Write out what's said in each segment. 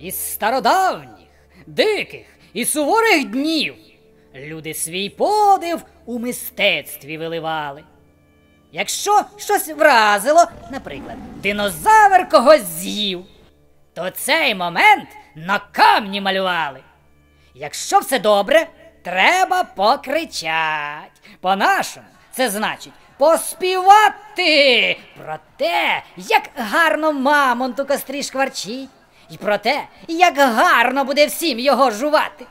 Із стародавніх, диких і суворих днів люди свій подив у мистецтві виливали. Якщо щось вразило, наприклад, динозавр когось з'їв, то цей момент на камні малювали. Якщо все добре, треба покричать. По-нашому, це значить поспівати про те, як гарно мамонт у кострі шкварчить, і про те, як гарно буде всім його жувати.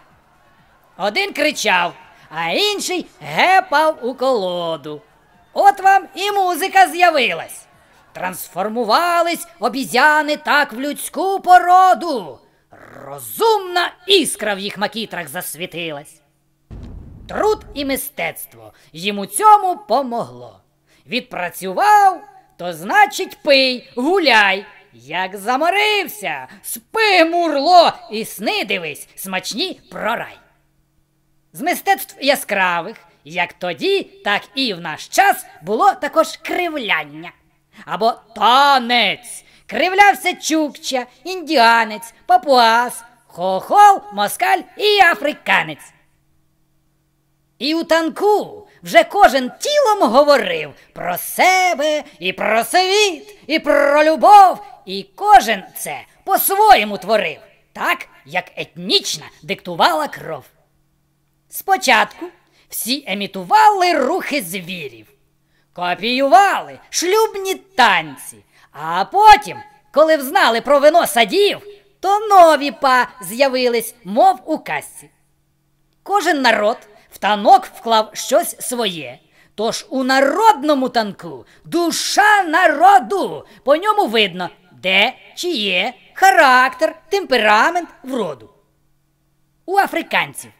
Один кричав, а інший гепав у колоду. От вам і музика з'явилась. Трансформувались обізяни так в людську породу. Розумна іскра в їх макітрах засвітилась. Труд і мистецтво їм у цьому помогло. Відпрацював, то значить пий, гуляй. Як заморився, спи, мурло, і сни дивись, смачні про рай. З мистецтв яскравих, як тоді, так і в наш час було також кривляння. Або танець. Кривлявся чукча, індіанець, папуас, хохол, москаль і африканець. І у танку вже кожен тілом говорив про себе і про світ, і про любов, і кожен це по-своєму творив, так як етнічна диктувала кров. Спочатку всі емітували рухи звірів, копіювали шлюбні танці, а потім, коли взнали про вино садів, то нові па з'явились, мов у казці. Кожен народ в танок вклав щось своє. Тож у народному танку душа народу. По ньому видно, де чи є характер, темперамент вроду. У африканців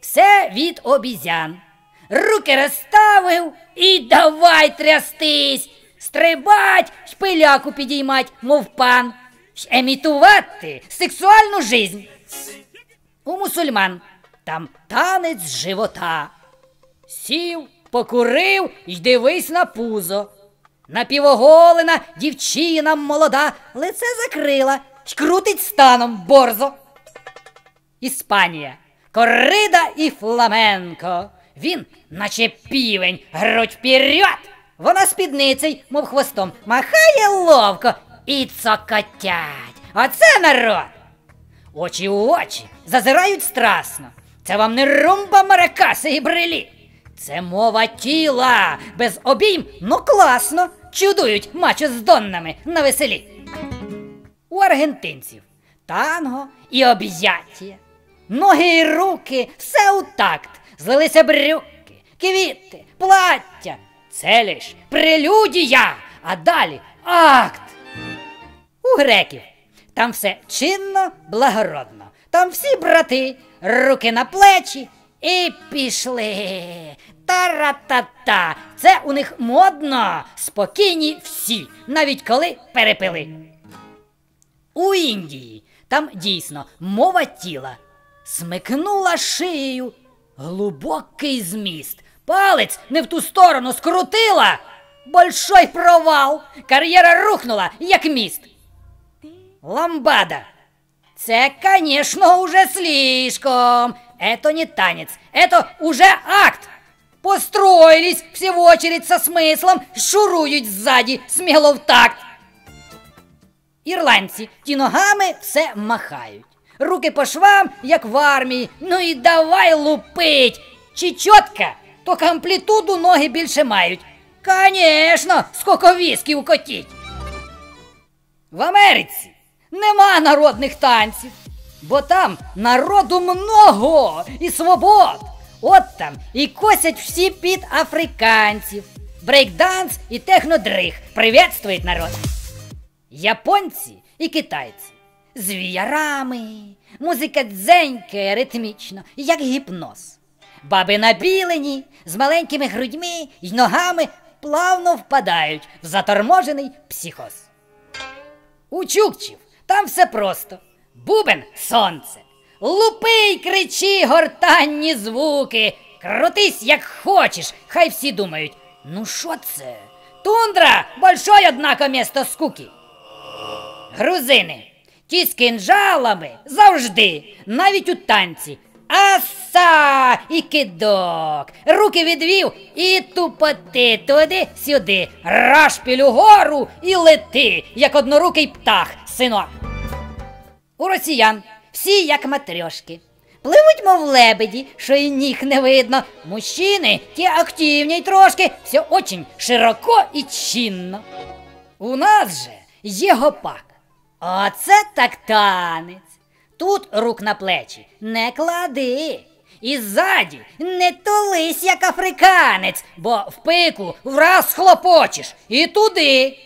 все від обізян. Руки розставив і давай трястись, стрибать, шпиляку підіймать, мов пан, емітувати сексуальну жизнь. У мусульман там танець живота. Сів, покурив й дивись на пузо. Напівоголена дівчина молода, лице закрила й крутить станом борзо. Іспанія, корида і фламенко. Він, наче півень, грудь вперед. Вона спідницей, мов хвостом, махає ловко і цокотять. Оце народ. Очі у очі зазирають страсно. Це вам не румба маракаси і брелі. Це мова тіла, без обійм, ну класно. Чудують мачо з доннами на веселі. У аргентинців танго і об'яття. Ноги і руки, все у такт. Злилися брюки, квіти, плаття. Це лиш прелюдія, а далі акт. У греків там все чинно, благородно. Там всі брати, руки на плечі і пішли. Та-ра-та-та. Це у них модно, спокійні всі, навіть коли перепили. У Індії там дійсно мова тіла. Смикнула шиєю глибокий зміст. Палець не в ту сторону скрутила. Большой провал. Кар'єра рухнула, як міст. Ламбада. Це, конечно, уже слишком. Это не танец, это уже акт. Построились все в очередь со смыслом, шурують ззаді, сміло в такт. Ірландці ті ногами все махають. Руки по швам, як в армії. Ну і давай лупить. Чи чітко, то амплітуду ноги більше мають. Конечно, сколько віскі укотіть. В Америці нема народних танців, бо там народу много і свобод. От там і косять всі під африканців. Брейкданс і технодрих приветствують народ. Японці і китайці з віярами, музика дзеньке ритмічно, як гіпноз. Баби набілені з маленькими грудьми й ногами плавно впадають в заторможений психоз. У чукчів там все просто. Бубен сонце. Лупи й кричи гортанні звуки. Крутись, як хочеш, хай всі думають. Ну що це? Тундра большой, однако, місто скуки. Грузини. Ті з кинджалами завжди, навіть у танці. Аса і кидок. Руки відвів і тупоти туди-сюди. Рашпіль угору і лети, як однорукий птах, синок. У росіян всі як матрьошки. Пливуть, мов лебеді, що й ніг не видно. Мужчини ті активні й трошки, все очень широко і чинно. У нас же є гопак. Оце так танець. Тут рук на плечі не клади. І ззаді не тулись, як африканець, бо в пику враз хлопочеш і туди.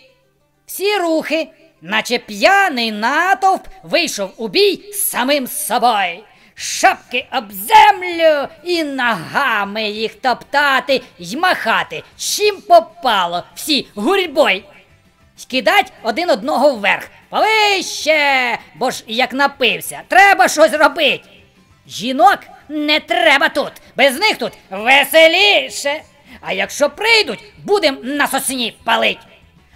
Всі рухи, наче п'яний натовп, вийшов у бій з самим собою. Шапки об землю і ногами їх топтати й махати, чим попало, всі гурьбой. Кидать один одного вверх. Повище, бо ж як напився, треба щось робити. Жінок не треба тут, без них тут веселіше. А якщо прийдуть, будем на сосні палить.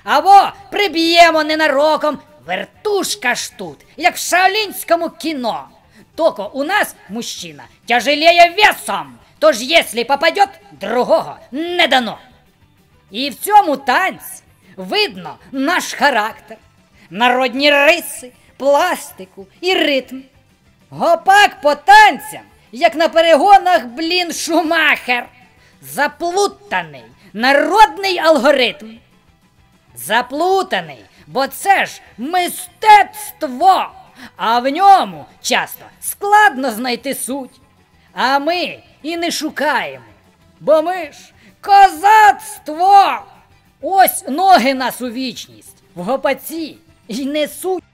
Або приб'ємо ненароком, вертушка ж тут, як в шаолінському кіно. Токо у нас мужчина тяжелее весом, тож если попадет, другого не дано. І в цьому танці видно наш характер, народні риси, пластику і ритм. Гопак по танцям, як на перегонах, блін, шумахер. Заплутаний народний алгоритм. Заплутаний, бо це ж мистецтво, а в ньому часто складно знайти суть. А ми і не шукаємо, бо ми ж козацтво. Ось ноги нас у вічність в гопаці й несуть.